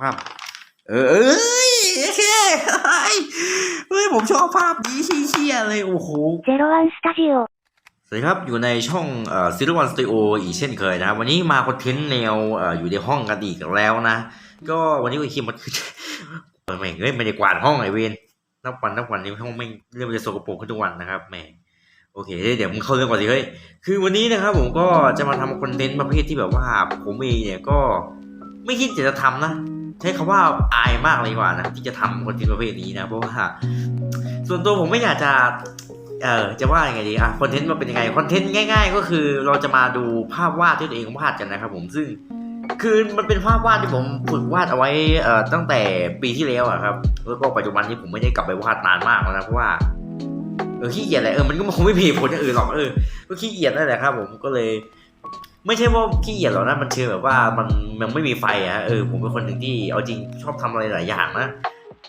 ภาพเออเอ้ยโอเคเฮ้ยผมชอบภาพนี้เชี่ยเลยโอ้โหเจโรวันสตูดิโอสวัสดีครับอยู่ในช่องเอ่อซีรีส์วันสตูดิโออีกเช่นเคยนะ วันนี้มาคอนเทนต์แนวเอ่ออยู่ในห้องกันอีกแล้วนะ ก็วันนี้ไอคิมมันแม่งเล่ไม่ได้กวาดห้องไอเวนนับวันนับวันนี้ห้องแม่งเริ่มจะสกปรกขึ้นทุกวันนะครับแม่โอเค เดี๋ยวมึงเข้าเรื่องก่อนสิเฮ้ย คือวันนี้นะครับผมก็จะมาทำคอนเทนต์ประเภทที่แบบว่าผมเองเนี่ยก็ไม่คิดจะทำนะ ใช้คำว่าอายมากเลยกว่านะที่จะทำคอนเทนต์ประเภทนี้นะเพราะว่าส่วนตัวผมไม่อยากจะเออจะว่ายังไงดีอะคอนเทนต์มันเป็นยังไงคอนเทนต์ง่าย ๆ ก็คือเราจะมาดูภาพวาดที่ตัวเองวาดกันนะครับผมซึ่งคือมันเป็นภาพวาดที่ผมฝึกวาดเอาไว้เอ่อตั้งแต่ปีที่แล้วอะครับแล้วก็ปัจจุบันนี้ผมไม่ได้กลับไปวาดนานมากแล้วนะเพราะว่าเออขี้เกียจแหละเออมันก็คงไม่มีผลอย่างอื่นหรอกเออก็ขี้เกียจนั่นแหละครับ ผมก็เลย ไม่ใช่ว่าขี้เกียจหรอกนะมันเชื่อแบบว่ามันมันไม่มีไฟอะเออผมเป็นคนหนึ่งที่เอาจริงชอบทำอะไรหลายอย่างนะ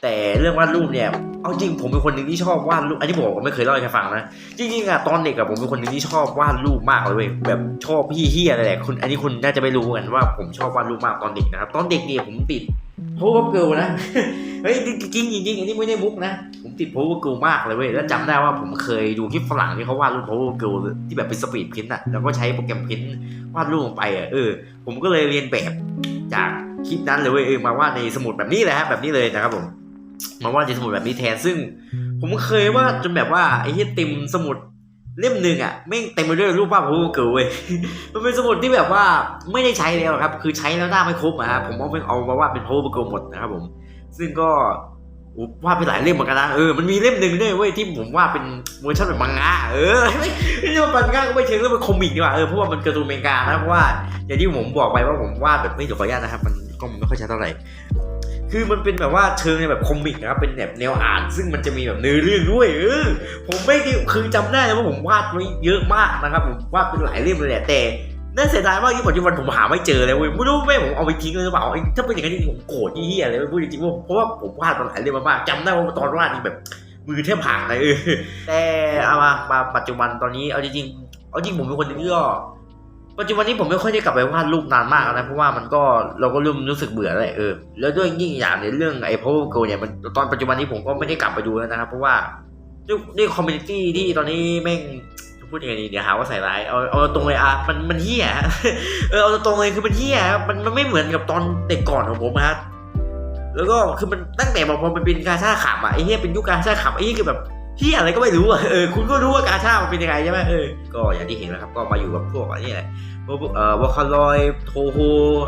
แต่เรื่องวาดรูปเนี่ยเอาจริงผมเป็นคนหนึ่งที่ชอบวาดรูปอันนี้ผมก็ไม่เคยเล่าให้ใครฟังนะจริงๆอะตอนเด็กอะผมเป็นคนหนึ่งที่ชอบวาดรูปมากเลยเว้ยแบบชอบพี่เฮียอะไรแหละคุณอันนี้คุณน่าจะไม่รู้กันว่าผมชอบวาดรูปมากตอนเด็กนะครับตอนเด็กเนี่ยผมติดโพวเกิลนะเฮ้ยจริงจริงอันนี้ไม่ได้มุกนะผ ติดโพวเกิลมากเลยเว้ย แล้วจำได้ว่าผมเคยดูคลิปฝรั่งที่เขาวาดรูปโพวเกิลที่แบบเป็นสปีดพินอะแล้วก็ใช้โปรแกรมพินวาดรูปลงไปอะเออ ผมก็เลยเรียนแบบจากคลิปนั้นเลยเว้ย เออ มาวาดในสมุดแบบนี้เลยฮะ แบบนี้เลยนะครับผม มาวาดในสมุดแบบนี้แทน ซึ่ง ผมเคยวาดจนแบบว่าไอ้ที่เต็มสมุดเล่มหนึ่งอะไม่เต็มไปด้วยรูปภาพโฮเกิลเว้ยมันเป็นสมุดที่แบบว่าไม่ได้ใช้แล้วครับ คือใช้แล้วหน้าไม่ครบอะครับผมเอาไปเอามาวาดเป็นโฮเกิลหมดนะครับผม ซึ่งก็ วาดไปหลายเล่มเหมือนกันนะเออมันมีเล่มหนึ่งด้วยเว้ยที่ผมวาดเป็นเวอร์ชันแบบมังงะเออไม่ไม่ใช่ว่ามังงะก็ไม่เชิงเรื่องเป็นคอมิกดีกว่าเออเพราะว่ามันการ์ตูนอเมริกานะเพราะว่าอย่างที่ผมบอกไปว่าผมวาดแบบไม่เดี๋ยวขออนุญาตนะครับมันก็มันไม่ค่อยชัดเท่าไหร่คือมันเป็นแบบว่าเชิงในแบบคอมิกนะครับเป็นแบบแนวอ่าน ซึ่งมันจะมีแบบเนื้อเรื่องด้วยเออผมไม่ได้คือจำได้นะว่าผมวาดไว้เยอะมากนะครับผมวาดเป็นหลายเล่มเลยแหละแต่ น่าเสียดายมากที่ปัจจุบันผมหาไม่เจอเลยเว้ยไม่รู้แม่ผมเอาไปทิ้งเลยหรือเปล่าไอ้ถ้าเป็นอย่างนั้นจริงผมโกรธที่เฮียเลยเว้ยพูดจริงๆว่าเพราะว่าผมวาดมาหลายเล่มมากๆจำได้ว่าตอนวาดนี่แบบ มือแทบหักเลยเออแต่เอามามาปัจจุบันตอนนี้เอาจริงๆเอาจริงผมเป็นคนที่ก็ปัจจุบันนี้ผมไม่ค่อยได้กลับไปวาดรูปนานมากนะเพราะว่ามันก็เราก็เริ่มรู้สึกเบื่อแล้วเออแล้วด้วยยิ่งอย่างในเรื่องไอ้ power go เนี่ยมันตอนปัจจุบันนี้ผมก็ไม่ได้กลับไปดูแล้วนะครับเพราะว่าด้วยด้วยคอมมูนิตี้ที่ตอนนี้แม่ง พูดยังไงดีเดี๋ยวหาว่าใส่ร้ายเอาเอาตรงเลยอะมันมันเฮี้ยเออเอาตรงเลยคือมันเฮี้ยมันมันไม่เหมือนกับตอนเด็กก่อนของผมนะแล้วก็คือมันตั้งแต่บอกพอมันเป็นกาชาดขำอะไอ้เฮี้ยเป็นยุคกาชาดขำไอ้เฮี้ยคือแบบเฮี้ยอะไรก็ไม่รู้อะเออคุณก็รู้ว่ากาชามันเป็นยังไงใช่ไหมเออก็อย่างที่เห็นนะครับก็มาอยู่กับพวกอันนี้แหละพวกเอ่อวอคาลอยโทโฮ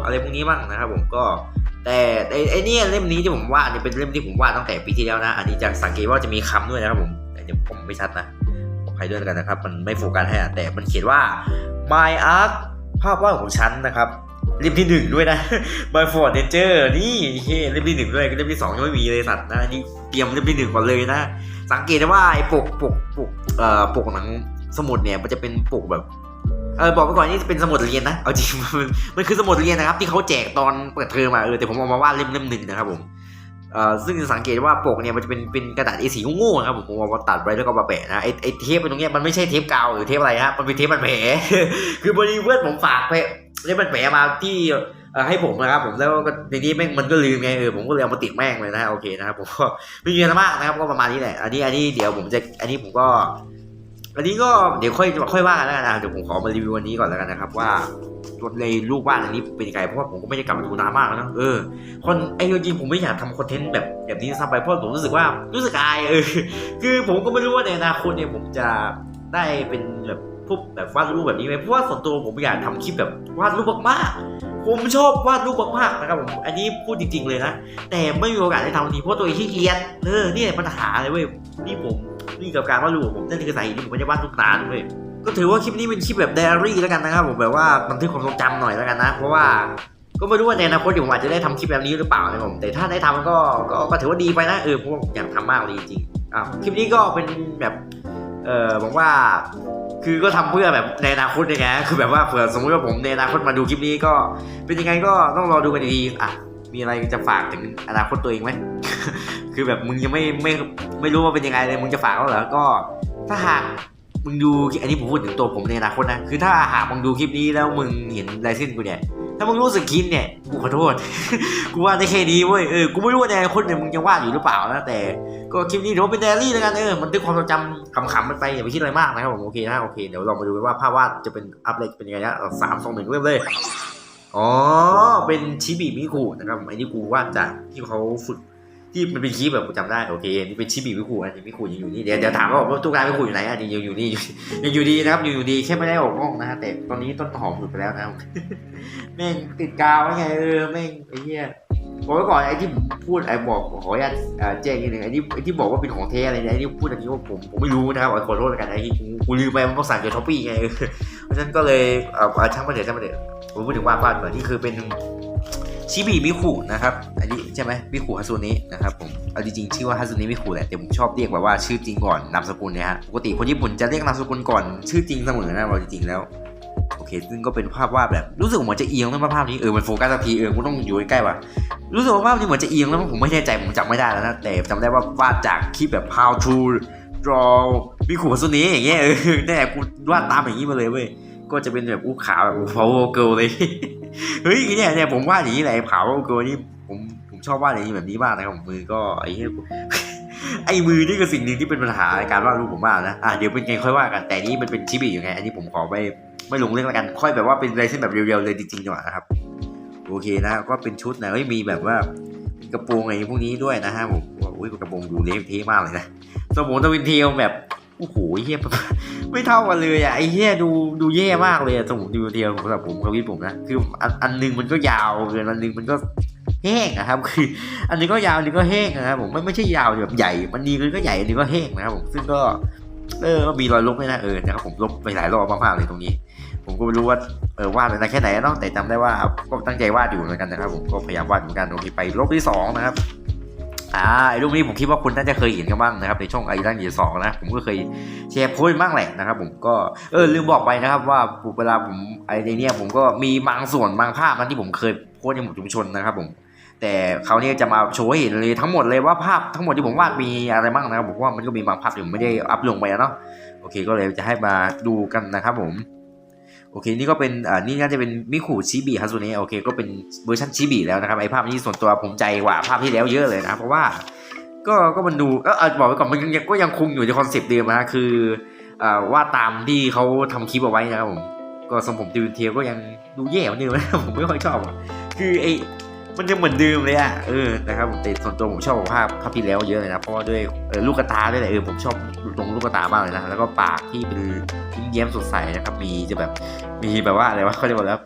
อะไรพวกนี้บ้างนะครับผมก็แต่ไอ้ไอ้เนี่ยเล่มนี้ที่ผมวาดเนี่ยเป็นเล่มที่ผมวาดตั้งแต่ปีที่แล้วนะ อันนี้จะสังเกตว่าจะมีคำด้วยนะครับผมแต่ผมไม่ชัดนะ ภัยด้วยกันนะครับ มันไม่โฟกัสให้อะแต่มันเขียนว่า my art ภาพวาดของฉันนะครับเล่มที่หนึ่งด้วยนะ by for nature นี่เล่มที่หนึ่งด้วยเล่มที่สองยังไม่มีเลยสัตว์นะนี่เตรียมเล่มที่หนึ่งก่อนเลยนะ สังเกตได้ว่าไอ้ปกปกปกเอ่อปกหนังสมุดเนี่ยมันจะเป็นปกแบบเออบอกไปก่อนนี่เป็นสมุดเรียนนะเอาจริงมันมันคือสมุดเรียนนะครับ ที่เขาแจกตอนเปิดเทอมมาเออแต่ผมเอามาวาดเล่มเล่มหนึ่งนะครับผม ซึ่งสังเกตว่าปกเนี่ยมันจะเป็นเป็นกระดาษ A4 โง่ๆครับผมผมเอาตัดไปแล้วก็มาแปะนะไอไอเทปตรงเนี้ยมันไม่ใช่เทปกาวหรือเทปอะไรฮะมันเป็นเทปมันแผลคือบริเวณผมฝากไปเทปมันแผลมาที่ให้ผมนะครับผมแล้วก็ในนี้แม่งมันก็ลืมไงเออผมก็เลยเอามาติดแม่งเลยนะโอเคนะครับผมก็ไม่มีอะไรมากนะครับก็ประมาณนี้แหละอันนี้อันนี้เดี๋ยวผมจะอันนี้ผมก็ อันนี้ก็เดี๋ยวค่อยค่อยว่ากันแล้วกันนะเดี๋ยวผมขอมารีวิววันนี้ก่อนแล้วกันนะครับ ว่าในรูปวาดอันนี้เป็นยังไงเพราะว่าผมก็ไม่ได้กลับมาดูนานมากแล้วนะเออคนไอ้จริงผมไม่อยากทำคอนเทนต์แบบแบบนี้ซ้ำไปเพราะผมรู้สึกว่ารู้สึกอายเออคือผมก็ไม่รู้ว่าในอนาคตเนี่ยผมจะได้เป็นแบบพวกแบบวาดรูปแบบนี้ไหมเพราะว่าส่วนตัวผมอยากทำคลิปแบบวาดรูปมากๆผมชอบวาดรูปมากๆนะครับผมอันนี้พูดจริง ๆเลยนะแต่ไม่มีโอกาสได้ทำทีเพราะตัวเองขี้เกียจเออนี่ปัญหาเลยเว้ยนี่ผม นี่กับการวาดรูปผมนั่นคือสาเหตุที่ผมไม่ได้วาดรูปนานเว้ยก็ถือว่าคลิปนี้เป็นคลิปแบบไดอารี่แล้วกันนะครับผมแบบว่าบันทึกความทรงจำหน่อยแล้วกันนะ เพราะว่าก็ไม่รู้ว่าในอนาคตเดี๋ยวผมอาจจะได้ทำคลิปแบบนี้หรือเปล่านะผมแต่ถ้าได้ทำก็ก็ก็ถือว่าดีไปนะเออพว่าผมอยากทำมากเลยจริงๆอะคลิปนี้ก็เป็นแบบเออบอกว่าคือก็ทำเพื่อแบบในอนาคตยังไงคือแบบว่าเผื่อสมมติว่าผมในอนาคตมาดูคลิปนี้ก็ เป็นยังไงก็ต้องรอดูกันดีๆอะมีอะไรจะฝากถึงอนาคตตัวเองไหม คือแบบมึงยังไม่ไม่ไม่รู้ว่าเป็นยังไงเลยมึงจะฝากเขาเหรอก็ถ้าหากมึงดูอันนี้ผมพูดถึงตัวผมในอนาคตนะคือถ้าหากมึงดูคลิปนี้แล้วมึงเห็นลายเส้นกูเนี่ยถ้ามึงรู้สึกคิดเนี่ยกูขอโทษ กูวาได้แค่นี้เว้ยเออกูไม่รู้ว่าในอนาคนเนี่ยมึงยังวาดอยู่หรือเปล่านะแต่ ก็คลิปนี้ถือว่าเป็นไดอารี่แล้วกันเออมันด้วยความทรงจำขำๆมันไปอย่าไปคิดอะไรมากนะครับผมโอเคนะโอเคเดี๋ยวเรามาดูกันว่าภาพวาดจะเป็นอัพเลกเป็นยังไงนะสามสองหนึ่งเริ่มเลยอ๋อเป็นชิบิมิคุนะครับไอ้นี่กูวาดจากที่เขาฝึก ที่มันเป็นคลิปแบบกูจำได้โอเคนี่เป็นชิบิมิคุอันนี้มิคุยังอยู่นี่เดี๋ยวเดี๋ยวถามว่าว่าตู้กางมิคุอยู่ไหนอันนี้ยังอยู่นี่ยังอยู่ดีนะครับยังอยู่ดีแค่ไม่ได้ออกห้องนะฮะแต่ตอนนี้ต้นหอมหลุดไปแล้วนะแม่งติดกาวไงเออแม่งไอ้เหี้ยบอกไว้ก่อนไอ้ที่ผมพูดไอ้บอกขออนุญาตเอ่อแจ้งนิดนึงไอ้ที่ไอ้ที่บอกว่าเป็นของเทอะไรเนี่ยไอ้ที่พูดอันนี้ว่าผมผมไม่รู้นะครับขอโทษแล้วกันไอ้ที่กูลืมไปมันต้องสั่งจากช้อปปี้ไงเพราะฉะนั้นก็เลยเอ่อช่างมาเถอะช่างมาเถอะผมพูดถึงวาดวาดเหมือนที่คือเป็น ชิบิมิคุนะครับ อันนี้ใช่ไหมมิคุฮาซุนินะครับผม เอาจริงๆชื่อว่าฮาซุนิมิคุแหละแต่ผมชอบเรียกแบบว่าชื่อจริงก่อนนามสกุลเนี่ยฮะ ปกติคนญี่ปุ่นจะเรียกนามสกุลก่อนชื่อจริงเสมอนะเราจริงๆแล้ว โอเค ซึ่งก็เป็นภาพวาดแบบ รู้สึกเหมือนจะเอียงแล้วภาพนี้ เออ มันโฟกัสสักที เออกูต้องอยู่ใกล้ๆว่ะ รู้สึกว่าภาพนี้เหมือนจะเอียงแล้วผมไม่แน่ใจผมจำไม่ได้แล้วนะ แต่จำได้ว่าวาดจากคลิปแบบ how to draw มิคุฮาซุนิอย่างเงี้ย เออแน่กูวาดตามอย่างนี้มาเลยเว้ย ก็จะเป็นแบบอู้ขาแบบ power girl เลย เฮ้ยเนี่ยเนี่ยผมว่าอย่างนี้แหละขาว power girl นี่ผมผมชอบวาดอย่างนี้แบบนี้มากนะครับมือก็ไอ้เี้ยไอ้มือนี่คือสิ่งหนึ่งที่เป็นปัญหาในการวาดรูปผมมากนะอะเดี๋ยวเป็นไงค่อยว่ากันแต่นี่มันเป็นชิบิอยู่ไงอันนี้ผมขอไม่ไม่ลงเรื่องแล้วกัน ค่อยแบบว่าเป็นลายเส้นแบบเรียวๆเลยจริงๆดีกว่านะครับโอเคนะก็เป็นชุดนะไม่มีแบบว่ากระโปรงอะไรพวกนี้ด้วยนะฮะผมโอ้ยกระโปรงดูเละเทะมากเลยนะสมองตะวินเทลแบบ โอ้โหเฮียไม่เท่ากันเลยอะไอ้เฮียดูดูแย่มากเลยอะสมองตะวินเทลสำหรับผมความคิดผมนะคืออันอันหนึงมันก็ยาวเกินอันหนึงมันก็แห้งอะครับ คือ อันนี้ก็ยาวอันนี้ก็แห้งนะครับผมไม่ไม่ใช่ยาวแบบใหญ่ มันดีมันก็ใหญ่อันนี้ก็แห้งนะครับผมซึ่งก็เออมีรอยลบด้วยนะเออนะครับผมลบไปหลายรอบมากๆเลยตรงนี้ ผมก็ไม่รู้ว่าเออวาดไปนานแค่ไหนเนาะแต่จำได้ว่าก็ตั้งใจวาดอยู่เหมือนกันนะครับ ผมก็พยายามวาดเหมือนกันโอเคไปลบที่สองนะครับ อ่าไอ้รูปนี้ผมคิดว่าคุณน่าจะเคยเห็นกันบ้างนะครับในช่องไอรันยีสองนะผมก็เคยแชร์โพสต์บ้างแหละนะครับ ผมก็เออลืมบอกไปนะครับ ว่าเวลาผมไอในเนี้ยผมก็มีบางส่วนบางภาพนะที่ผมเคยโพสต์ในหมู่ชุมชนนะครับ ผม แต่เขาวเนี่ยจะมาโชว์ให้เห็นเลยทั้งหมดเลยว่าภาพทั้งหมดที่ผมวาดมีอะไรบ้างนะครับผมว่ามันก็มีบางภาพที่ผมไม่ได้อัพลงไปเนาะโอเค ก็เลยจะให้มาดูกันนะครับ ผม โอเคนี่ก็เป็นอ่านี่น่าจะเป็นมิคุชิบิฮัซุเนะโอเคก็เป็นเวอร์ชันชิบิแล้วนะครับไอภาพนี้ส่วนตัวผมใจกว่าภาพที่แล้วเยอะเลยนะเพราะว่าก็ก็มันดูก็อาบอกไว้ก่อนมันยังก็ยังคงอยู่ในคอนเซปต์เดิมนะคืออ่าวาตามที่เขาทำคลิปเอาไว้นะครับผมก็สมผมดิวเทียก็ยังดูแย่เหมือนเดิมนะผมไม่ค่อยชอบคือไอ มันยังเหมือนเดิมเลยอะเออนะครับผมแต่ส่วนตัวผมชอบภาพภาพที่แล้วเยอะเลยนะเพราะว่าด้วยลูกตาด้วยแหละเออผมชอบตรงลูกตามากเลยนะแล้วก็ปากที่เป็นยิ้มแย้มสดใสนะครับมีจะแบบมีแบบว่าอะไรวะเขาเรียกว่าแล้ว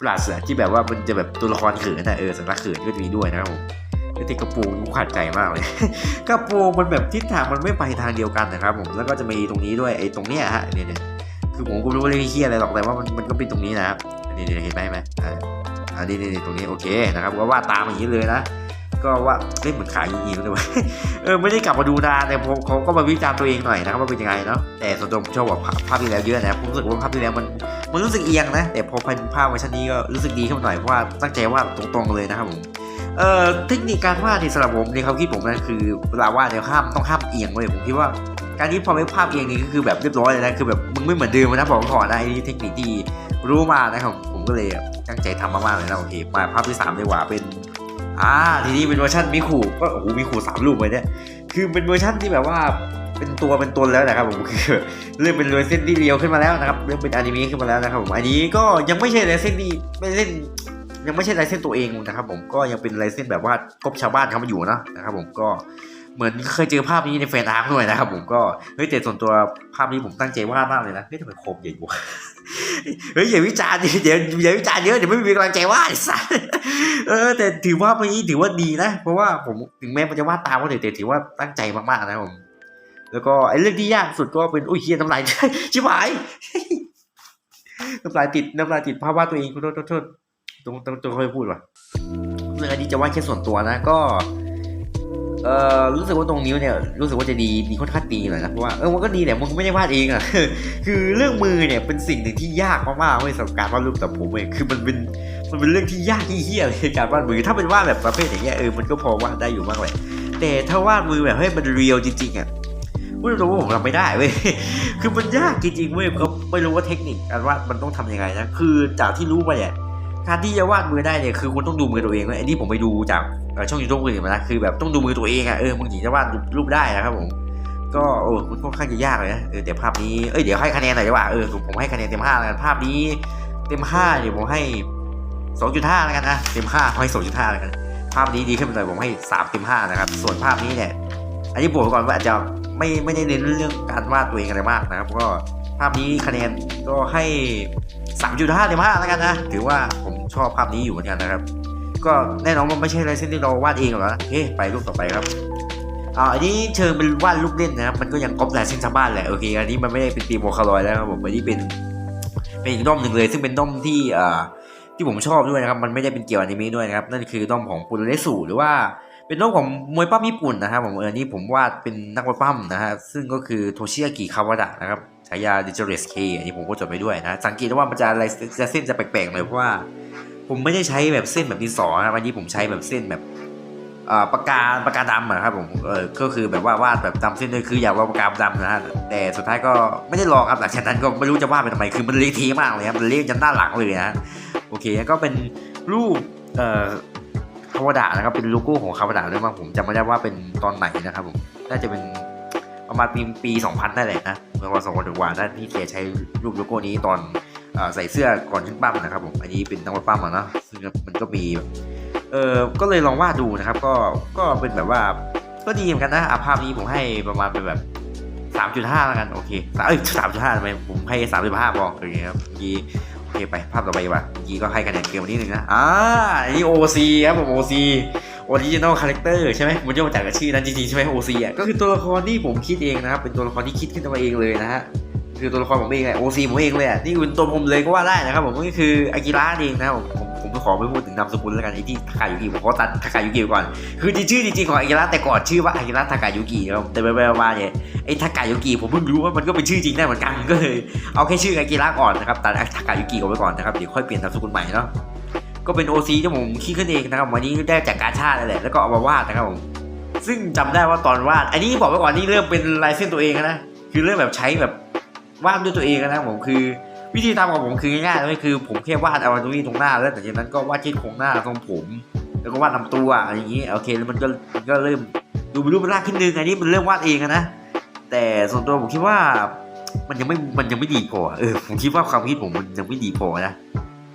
ปราศที่แบบว่ามันจะแบบตัวละครเขินนะเออสำนักเขินก็จะมีด้วยนะครับผมที่กระปรงกูขาดใจมากเลย กระปรงมันแบบทิศทางมันไม่ไปทางเดียวกันนะครับผมแล้วก็จะมีตรงนี้ด้วยไอ้ตรงเนี้ยฮะเนี่ยเนี่ยคือผมก็ไม่รู้ว่าเรื่องเฮียอะไรหรอกแต่ว่ามันมันก็เป็นตรงนี้นะครับนี่เห็นไหมเห็นไหม อ่าอันนี้นี่ตรงนี้โอเคนะครับก็วาดตามอย่างนี้เลยนะก็ว่าเล่นเหมือนขายยิงๆเลยวะเออไม่ได้กลับมาดูนานแต่ผมเขาก็มาวิจารณ์ตัวเองหน่อยนะครับว่าเป็นยังไงเนาะแต่ส่วนตัวผมชอบแบบภาพที่แล้วเยอะนะผมรู้สึกว่าภาพที่แล้วมันมันรู้สึกเอียงนะ แต่พอเป็นภาพเวอร์ชันนี้ก็รู้สึกดีขึ้นหน่อยเพราะว่าตั้งใจวาดตรงๆเลยนะครับผมเอ่อเทคนิคการวาดที่สำหรับผมในความคิดผมนะคือเวลาวาดเนี่ยห้ามต้องห้ามเอียงเลยผมคิดว่าการที่พอไม่ภาพเอียงนี่ก็คือแบบเรียบร้อยเลยนะคือแบบมึงไม่เหมือนเดิมนะบอกก่อนนะไอ้นี่เทคนิคที่ รู้มานะครับผมก็เลยตั้งใจทำมากๆเลยนะโอเคมาภาพที่สามดีกว่าเป็นอ่าทีนี้เป็นเวอร์ชันมิคุก็โอ้โหมิคุสามรูปเลยเนี่ยคือเป็นเวอร์ชันที่แบบว่าเป็นตัวเป็นตนแล้วนะครับผมคือเริ่มเป็นลยเส้นที่เรียวขึ้นมาแล้วนะครับเริ่มเป็นอนิเมะขึ้นมาแล้วนะครับผมอันนี้ก็ยังไม่ใช่ลายเส้นที่ไม่เส้นยังไม่ใช่ลายเส้นตัวเองนะครับผมก็ยังเป็นลายเส้นแบบว่ากบชาวบ้านเขามาอยู่นะนะครับผมก็เหมือนเคยเจอภาพนี้ในแฟนอาร์ตด้วยนะครับผมก็เฮ้ยแต่ส่วนตัวภาพนี้ผมตั้งใจวาดมากเลยนะเฮ้ยทำไมโคมใหญ่วะ เฮ้ยอย่าวิจารณ์ดิเดี๋ยวอย่าวิจารณ์เยอะเดี๋ยวไม่มีกำลังใจวาดสัสเออ แต่ถือว่าภาพนี้ถือว่าดีนะ เพราะว่าผมถึงแม้มันจะวาดตามก็เถอะแต่ถือว่าตั้งใจมากๆนะผม แล้วก็ไอ้เรื่องที่ยากสุดก็เป็นอุ้ยเฮียน้ำลายชิบหายน้ำลายติดน้ำลายติดภาพวาดตัวเองขอโทษโทษตรงตรงตรงค่อยพูดว่ะเรื่องอันนี้จะวาดแค่ส่วนตัวนะก็ เออรู้สึกว่าตรงนิ้วเนี่ยรู้สึกว่าจะดีดีค่อนข้างดีหน่อยนะเพราะว่าเออมันก็ดีแหละมึงไม่ได้วาดเองอะคือเรื่องมือเนี่ยเป็นสิ่งหนึ่งที่ยากมากๆเว้ยสำหรับการวาดรูปแต่ผมเว้ยคือมันเป็นมันเป็นเรื่องที่ยากที่เฮี้ยเลยการวาดมือถ้าเป็นวาดแบบประเภทอย่างเงี้ยเออมันก็พอวาดได้อยู่บ้างแหละแต่ถ้าวาดมือแบบให้มันเรียลจริงๆอะพูดตรงๆว่าผมทำไม่ได้เว้ยคือมันยากจริงๆเว้ยก็ไม่รู้ว่าเทคนิคการวาดมันต้องทำยังไงนะคือจากที่รู้มาเนี่ย การที่จะวาดมือได้เนี่ยคือคุณต้องดูมือตัวเองไอ้นี่ผมไปดูจากช่องยูทูบอื่นมานะคือแบบต้องดูมือตัวเองอะเออมึงถึงจะวาดรูปได้นะครับผมก็โอ้มันค่อนข้างจะยากเลยนะเออเดี๋ยวภาพนี้เอ้ยเดี๋ยวให้คะแนนหน่อยดีกว่าเออผมให้คะแนนเต็มห้าแล้วกันภาพนี้เต็มห้าเนี่ยวผมให้สองจุดห้าแล้วกันนะเต็มห้าให้สองจุดห้าแล้วกัน ภาพนี้ดีขึ้นไปหน่อยผมให้สามเต็มห้านะครับ ส่วนภาพนี้เนี่ยอันนี้บอกก่อนว่าอาจจะไม่ไม่ได้เน้นเรื่องการวาดตัวเองอะไรมากนะครับ ก็ภาพนี้คะแนนก็ให้ สามจุดห้าเต็มห้าแล้วกันนะ ถือว่าผมชอบภาพนี้อยู่เหมือนกันนะครับ ก็แน่นอนว่าไม่ใช่ลายเส้นที่เราวาดเองหรอกนะโอเคไปรูปต่อไปครับอ่าอันนี้เชิงเป็นวาดรูปเล่นนะครับ มันก็ยังก๊อปลายเส้นชาวบ้านแหละโอเค อันนี้มันไม่ได้เป็นตีโมคาลอยแล้วครับผมอันนี้เป็นเป็นอีกด้อมหนึ่งเลย ซึ่งเป็นด้อมที่อ่าที่ผมชอบด้วยนะครับ มันไม่ได้เป็นเกี่ยวอนิเมะด้วยนะครับ นั่นคือด้อมของปุเรสุหรือว่าเป็นด้อมของมวยปั้มญี่ปุ่นนะครับผมเออนนี้ผมวาดเป็นนักมวยปั้มนะฮะซึ่งก็คือโทชิยากิคาวาดะนะครับ ฉายาดิจิเรสเคอันนี้ผมก็จดไปด้วยนะ สังเกตว่ามันจะอะไรจะเส้นจะแปลกๆเลยเพราะว่า ผมไม่ได้ใช้แบบเส้นแบบดินสอนะครับอันนี้ผมใช้แบบเส้นแบบปากกาปากกาดำอะครับผมเออก็คือแบบว่าวาดแบบดำเส้นเลยคืออยากวาดปากกาดำนะฮะแต่สุดท้ายก็ไม่ได้ลองครับหลังจากนั้นก็ไม่รู้จะวาดไปทำไมคือมันเละเทะมากเลยครับมันเละจนด้าหลังเลยนะโอเคก็เป็นรูปเอ่อคาวดะนะครับเป็นโลโก้ของคาวาดะด้วยมั้งผมจำไม่ได้ว่าเป็นตอนไหนนะครับผมน่าจะเป็น ประมาณปีปี 2000นั่นแหละนะเมื่อวันสองวันถึงวันนั่นที่แกใช้รูปโลโก้นี้ตอนอใส่เสื้อก่อนขึ้นปั้มนะครับผมอันนี้เป็นนักวาดปั้มอะเนะซึ่งมันก็มีเออก็เลยลองวาดดูนะครับ ก็ก็เป็นแบบว่าก็ดีเหมือนกันนะอะภาพนี้ผมให้ประมาณเป็นแบบสามจุดห้าแล้วกันโอเคสามเอ้ยสามจุดห้าทำไมผมให้สามจุดห้าพอโอเคครับกีโอเคไปภาพต่อไปดีกว่าเมื่อกี้ก็ให้คะแนนเกมวันนี้หนึ่งนะอ่าอันนี้ OC ครับผม OC Original Character ใช่ไหมมันจะมาจากชื่อนั้นจริงๆใช่ไหม OC อะก็คือตัวละครที่ผมคิดเองนะครับเป็นตัวละครที่คิดขึ้นมาเองเลยนะฮะคือตัวละครผมเองแหละ OC ผมเองเลยอะนี่เป็นตัวผมเลยก็ว่าได้นะครับผมก็คืออากิระเองนะผมผมผมขอไม่พูดถึงนามสกุลแล้วกันไอ้ที่ทากายุกิผมขอตัดทากายุกิก่อน คือจริงชื่อจริงๆของอากิระแต่ก่อนชื่อว่าอากิระทากายุกิครับแต่ไปๆมาเนี่ยไอ้ทากายุกิผมเพิ่งรู้ว่ามันก็เป็นชื่อจริงได้เหมือนกันก็เลยเอาแค่ชื่ออากิระก่อนนะครับตัดทากายุกิออกไปก่อนนะครับเดี๋ยวค่อยเปลี่ยนนามสกุลใหม่เนาะ ก็เป็น OC ที่ผมคิดขึ้นเองนะครับวันนี้ได้จากการชาตินั่นแหละแล้วก็เอามาวาดนะครับผมซึ่งจำได้ว่าตอนวาด อันนี้บอกไว้ก่อนนี่เริ่มเป็นลายเส้นตัวเองนะคือเริ่มแบบใช้แบบวาดด้วยตัวเองนะผมคือวิธีทำของผมคือง่ายๆเลยคือผมแค่วาดเอาตรงนี้ตรงหน้า แล้วแต่จากนั้นก็วาดที่โครงหน้าตรงผม แล้วก็วาดลำตัวอะไรอย่างนี้โอเคแล้วมันก็มันก็เริ่มดูเป็นรูปเป็นร่างขึ้นนึงอันนี้มันเริ่มวาดเองนะแต่ส่วนตัวผมคิดว่ามันยังไม่มันยังไม่ดีพอเออผมคิดว่าความคิดผมมันยังไม่ดีพอนะ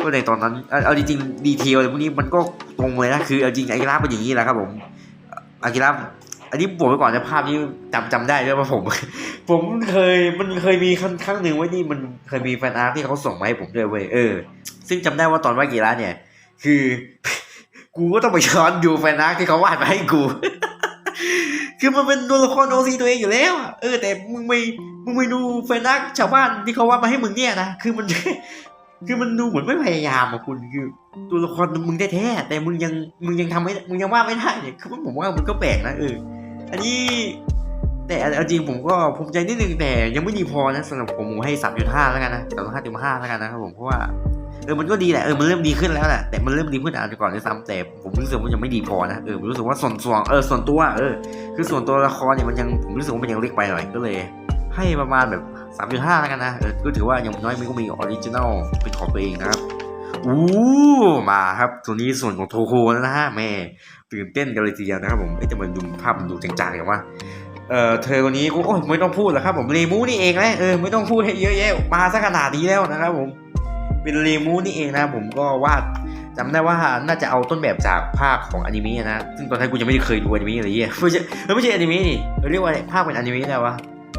ก็ในตอนนั้น เอาจริงๆดีเทลอะไรพวกนี้มันก็ตรงเลยนะ คือเอาจริงอากิระเป็นอย่างนี้แหละครับผมอากิระอันนี้บอกไว้ก่อนนะภาพนี้จำจำได้ด้วยว่าผม ผมเคยมันเคยมีครั้งครั้งหนึ่งไว้นี่มันเคยมีแฟนอาร์ตที่เขาส่งมาให้ผมด้วยเว้ยเออ ซึ่งจำได้ว่าตอนว่ากีฬาเนี่ย คือ กูก็ต้องไปย้อนดูแฟนอาร์ตที่เขาวาดมาให้กู คือมันเป็นตัวละครโอซีตัวเองอยู่แล้วเออแต่มึงไม่มึงไม่ดูแฟนอาร์ตชาวบ้านที่เขาวาดมาให้มึงเนี่ยนะคือมัน คือมันดูเหมือนไม่พยายามอะคุณคือ ตัวละครมึงแท้ๆแต่มึงยังมึงยังทำไม่มึงยังวาดไม่ได้เนี่ยคือผมว่ามันก็แปลกนะเอออันนี้แต่เอาจริงผมก็ภูมิใจนิดนึงแต่ยังไม่ดีพอนะสำหรับผมผมให้สามจุดห้าแล้วกันนะสามจุดห้าจุดห้าแล้วกันนะครับผมเพราะว่าเออมันก็ดีแหละเออมันเริ่มดีขึ้นแล้วแหละแต่มันเริ่มดีขึ้นอาจจะก่อนด้วยซ้ำแต่ผมรู้สึกว่ายังไม่ดีพอนะเออผมรู้สึกว่าส่วนส่วนเออส่วนตัวเออคือส่วนตัวละครเนี่ยมันยังผมรู้สึกว่ามันยังเล็กไปหน่อยก็เลย ให้ประมาณแบบสามจุดห้าแล้วกันนะเออก็ถือว่าอย่างน้อยมันก็มีออริจินัลเป็นของตัวเองนะครับอู้มาครับตัวนี้ส่วนของโทโคนะฮะแม่ตื่นเต้นกันเลยทีเดียวนะครับผมเอ้ยแต่มันดูภาพมันดูจางๆอย่างว่าเออเธอคนนี้กูโอ้ยไม่ต้องพูดแล้วครับผมเรมูนี่เองนะเออไม่ต้องพูดให้เยอะแยะมาซะขนาดนี้แล้วนะครับผมเป็นเรมูนี่เองนะผมก็วาดจำได้ว่าน่าจะเอาต้นแบบจากภาคของอนิเมะนะซึ่งตอนนั้นกูยังไม่ได้เคยดูอนิเมะอะไรเงี้ยไม่ใช่ไม่ใช่อนิเมะนี่เรียกว่าภาคเป็นอนิเมะได้วะ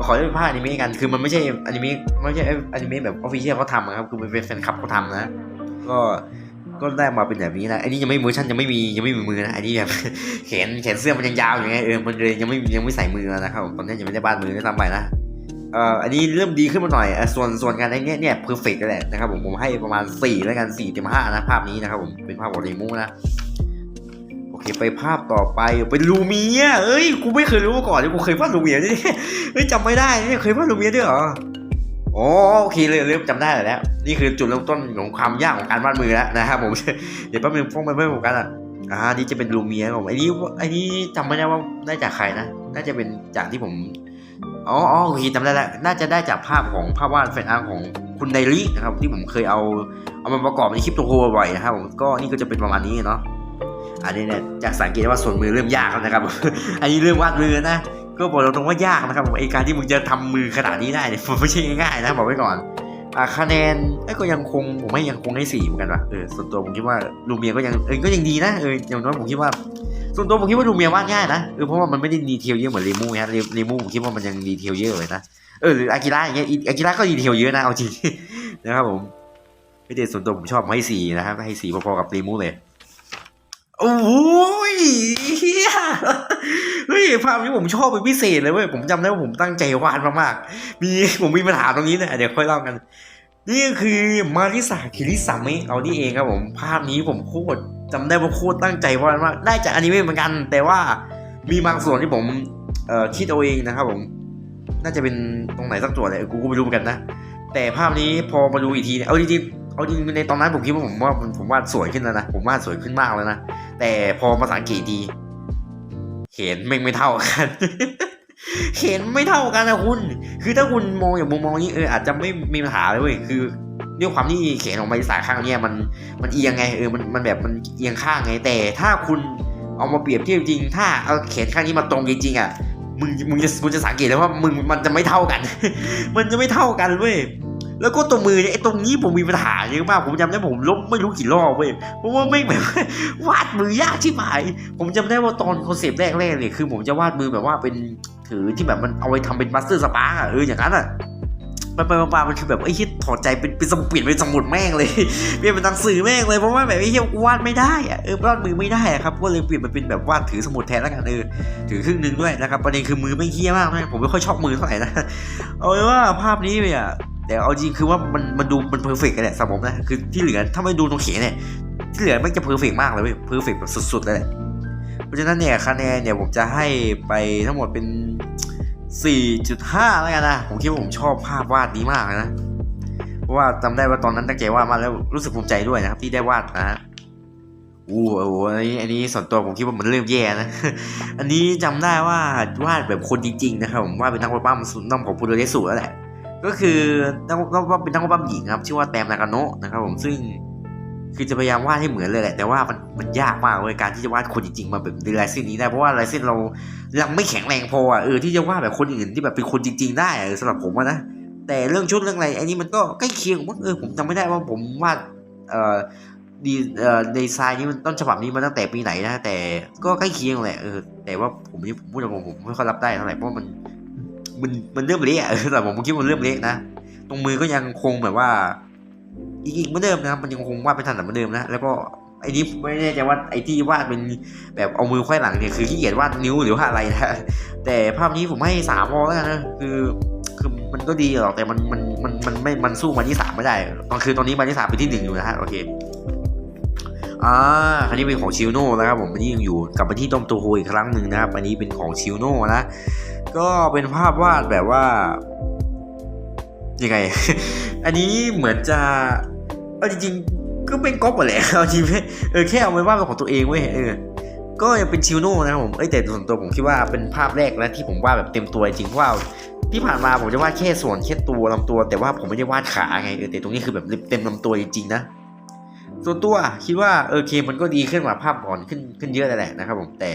ขอเรียกเป็นภาคอนิเมะกัน คือมันไม่ใช่อนิเมะไม่ใช่อนิเมะแบบออฟฟิเชียลเขาทำอะครับ คือมันเป็นแฟนคลับเขาทำนะ ก็ก็ได้มาเป็นแบบนี้นะ อันนี้ยังไม่มือชั่นยังไม่มียังไม่มีมือนะ อันนี้แบบแขนแขนเสื้อมันยังยาวอยู่ไงเออ มันเลยยังไม่ยังไม่ใส่มือนะครับผมตอนนี้ยังไม่ได้บ้านมือด้วยซ้ำไปนะ เอ่อ อันนี้เริ่มดีขึ้นมาหน่อย ส่วนส่วนการไอ้เนี้ยเนี่ยเพอร์เฟกต์แหละนะครับผม ผมให้ประมาณ4แล้วกัน4เต็ม5นะภาพนี้นะครับผม เป็นภาพของเรมูนะ เคไปภาพต่อไปเป็นลูเมียเอ้ยกูไม่เคยรู้มาก่อนเลยกูเคยวาดลูเมียนี่เฮ้ยจำไม่ได้เนี่ยเคยวาดลูเมียด้วยเหรออ๋อโอเคเลยเริ่มจำได้แล้ว นี่คือจุดเริ่มต้นของความยากของการวาดมือแล้วนะครับผมเดี๋ยวแป๊บนึงพวกมันไม่เหมือนกันอะอ่านี่จะเป็นลูเมียผมไอ้นี่ไอ้นี่จำไม่ได้ว่าได้จากใครนะน่าจะเป็นจากที่ผมอ๋ออ๋อโอเคจำได้แล้วน่าจะได้จากภาพของภาพวาดแฟนอาร์ตของคุคุณไดรี่นะครับที่ผมเคยเอาเอามาประกอบในคลิปตัวโฮบ่อยนะครับผมก็นี่ก็จะเป็นประมาณนี้เนาะ อันนี้เนี่ยจากสังเกตว่าส่วนมือเริ่มยากแล้วนะครับ อันนี้เริ่มวาดมือนะ ก็บอกตรงๆว่ายากนะครับผมไอการที่มึงจะทำมือขนาดนี้ได้เนี่ยมันไม่ใช่ง่ายๆนะบอกไว้ก่อนอ่าคะแนนเอ้ยก็ยังคงผมให้ยังคงให้สี่เหมือนกันว่ะเออส่วนตัวผมคิดว่าลูเมียก็ยังเออก็ยังดีนะเอออย่างน้อยผมคิดว่า ส่วนตัวผมคิดว่าลูเมียวาดง่ายนะเออเพราะว่ามันไม่ได้ดีเทลเยอะเหมือนเรมูฮะเรเรมูผมคิดว่ามันยังดีเทลเยอะเลยนะเออหรืออากิระอย่างเงี้ยอีอากิระก็ดีเทลเยอะนะเอาจริงนะครับผมไม่ได้ส่วนตัวผมชอบให้สีนะครับให้สีพอๆกับเรมูเลย โอ้ยเฮียเฮ้ยภาพนี้ผมชอบเป็นพิเศษเลยเว้ยผมจำได้ว่าผมตั้งใจวาดมากๆ มีผมมีปัญหาตรงนี้เนะเดี๋ยวค่อยเล่ากัน นี่คือมาริสาคิริสามิเอานี่เองครับผมภาพนี้ผมโคตรจำได้ว่าโคตรตั้งใจวาดมากได้จากอนิเมะเหมือนกัน แต่ว่ามีบางส่วนที่ผมเอ่อคิดเอาเองนะครับผม น่าจะเป็นตรงไหนสักตัวเลยกูก็ไม่รู้เหมือนกันนะแต่ภาพนี้พอมาดูอีกทีเนี่ยเอาจริงๆ เอาจริงในตอนนั้นผมคิดว่าผมว่าผมวาดสวยขึ้นแล้วนะผมวาดสวยขึ้นมากแล้วนะแต่พอมาสังเกตดีเห็นแม่ไม่เท่ากันเห็นไม่เท่ากันนะคุณ คือถ้าคุณมองอย่างมุมมองนี้เอออาจจะไม่มีปัญหาเลยเว้ยคือด้วยความที่เขียนออกมาสายข้างเนี่ยมันมันเอียงไงเออมันมันแบบมันเอียงข้างไง แต่ถ้าคุณเอามาเปรียบเทียบจริง ถ้าเอาเขียนข้างนี้มาตรงจริงๆอะมึงมึงจะมึงจะสังเกตเลยว่ามึงมันจะไม่เท่ากัน มันจะไม่เท่ากันเว้ย แล้วก็ตรงมือเนี่ยไอ้ตรงนี้ผมมีปัญหาเยอะมาก ผมจำได้ผมลบไม่รู้กี่รอบเว้ยเพราะว่าไม่แบบวาดมือยากที่หมาย ผมจำได้ว่าตอนคอนเซปต์แรกๆเลยคือ ผมจะวาดมือแบบว่าเป็นถือที่แบบมันเอาไว้ทำเป็นบัสเตอร์สปาร์กอะเอออย่างนั้นอะไปไปมาๆมันคือแบบไอ้ที่ถอดใจเป็นเป็นสมุดเปลี่ยนเป็นสมุดแม่งเลยเปลี่ยนเป็นหนังสือแม่งเลยเพราะว่าแบบไอ้เหี้ยวาดไม่ได้อะเออวาดมือไม่ได้ครับก็เลยเปลี่ยนมาเป็นแบบวาดถือสมุดแทนแล้วกันเออถือครึ่งหนึงด้วยนะครับประเด็นคือมือไม่เหี้ยมากนะผมไม่ค่อยชอบมือเท่าไหร่นะเอาไว้ว่าภาพนี้เนี่ย แต่เอาจริงคือว่ามันมันดูมันเพอร์เฟกต์กันแหละสำหรับผมนะคือที่เหลือถ้าไม่ดูตรงเขียนเนี่ยที่เหลือมันจะเพอร์เฟกต์มากเลยเพอร์เฟกต์แบบสุดๆเลยแหละเพราะฉะนั้นเนี่ยคะแนนเนี่ยผมจะให้ไปทั้งหมดเป็น 4.5 แล้วกันนะ ผมคิดว่าผมชอบภาพวาดนี้มากนะ เพราะว่าจำได้ว่าตอนนั้นตั้งใจวาดมาแล้วรู้สึกภูมิใจด้วยนะครับ ที่ได้วาดนะอู้โหอันนี้อันนี้ส่วนตัวผมคิดว่ามันเริ่มแย่นะ อันนี้จำได้ว่าวาดแบบคนจริงๆนะครับผมวาดเป็นนักวาดปั้มน้องของพูโดเรสุแล้วแหละ ก็คือนักวาดเป็นนักวาดปั้มหญิงครับ ชื่อว่าแตมนากาโนะนะครับผมซึ่งคือจะพยายามวาดให้เหมือนเลยแหละ แต่ว่ามันมันยากมากเลยการที่จะวาดคนจริงๆมาแบบในลายเส้นนี้ได้เพราะว่าลายเส้นเรายังไม่แข็งแรงพออะเออที่จะวาดแบบคนอื่นที่แบบเป็นคนจริง ๆ ได้สำหรับผมนะแต่เรื่องชุดเรื่องอะไรอันนี้มันก็ใกล้เคียงมั้งเออผมจำไม่ได้ว่าผมวาดเอ่อดีเอ่อดีไซน์นี้มันต้นฉบับนี้มาตั้งแต่ปีไหนนะแต่ก็ใกล้เคียงแหละเออแต่ว่าผมนี่ผมพูดตรงๆผมไม่ค่อยรับได้เท่าไหร่เพราะมัน มันมันเริ่มเละแต่ผมคิดว่ามันเริ่มเละนะตรงมือก็ยังคงแบบว่า อีกอีกเหมือนเดิมนะครับ มันยังคงวาดเป็นถนัดเหมือนเดิมนะแล้วก็ไอ้นี้ไม่แน่ใจว่าไอ้ที่วาดเป็นแบบเอามือไขว้หลังเนี่ยคือขี้เกียจวาดนิ้วหรือว่าอะไรนะแต่ภาพนี้ผมให้สามพอแล้วกันนะคือคือมันก็ดีหรอกแต่มันมันมันมันไม่มันสู้มาที่สามไม่ได้ตอนคือตอนนี้มาที่สามเป็นที่หนึ่งอยู่นะฮะโอเคอ่าอันนี้เป็นของชิโน่นะครับผมอันนี้ยังอยู่กลับไปที่ต้มตัวโฮอีกครั้งหนึ่งนะครับอันนี้เป็นของชิโน่นะ ก็เป็นภาพวาดแบบว่ายังไง อันนี้เหมือนจะเอาจริงๆ ก็เป็นก๊อปหมดแหละเอาจริงเออแค่เอาไว้วาดเป็นของตัวเองเว้ยเออก็ยังเป็นชิวโน่นะครับผมเอ้ยแต่ส่วนตัวผมคิดว่าเป็นภาพแรกแล้วที่ผมวาดแบบเต็มตัวจริงเพราะว่าที่ผ่านมาผมจะวาดแค่ส่วนแค่ตัวลำตัว แต่ว่าผมไม่ได้วาดขาไงเออแต่ตรงนี้คือแบบเต็มลำตัวจริงๆนะส่วนตัวคิดว่าเออเคมันก็ดีขึ้นกว่าภาพก่อนขึ้นขึ้นเยอะเลยแหละนะครับผมแต่